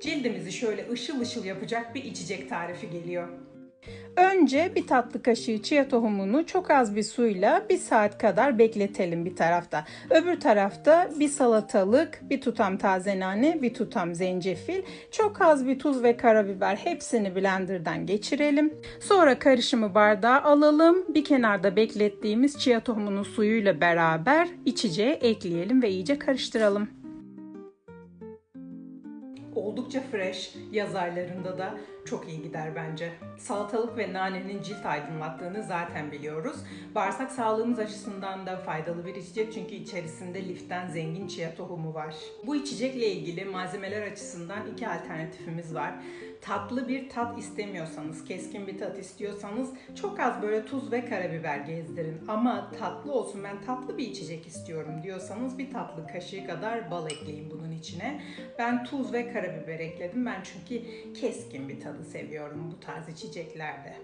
cildimizi şöyle ışıl ışıl yapacak bir içecek tarifi geliyor. Önce bir tatlı kaşığı chia tohumunu çok az bir suyla bir saat kadar bekletelim bir tarafta. Öbür tarafta bir salatalık, bir tutam taze nane, bir tutam zencefil, çok az bir tuz ve karabiber hepsini blenderdan geçirelim. Sonra karışımı bardağa alalım. Bir kenarda beklettiğimiz chia tohumunun suyuyla beraber içeceğe ekleyelim ve iyice karıştıralım. Oldukça fresh, yaz aylarında da çok iyi gider bence. Salatalık ve nanenin cilt aydınlattığını zaten biliyoruz. Bağırsak sağlığımız açısından da faydalı bir içecek çünkü içerisinde liften zengin chia tohumu var. Bu içecekle ilgili malzemeler açısından iki alternatifimiz var. Tatlı bir tat istemiyorsanız, keskin bir tat istiyorsanız çok az böyle tuz ve karabiber gezdirin. Ama tatlı olsun ben tatlı bir içecek istiyorum diyorsanız bir tatlı kaşığı kadar bal ekleyin bunun içine. Ben tuz ve karabiber ekledim. Ben çünkü keskin bir tadı seviyorum bu tarz içeceklerde.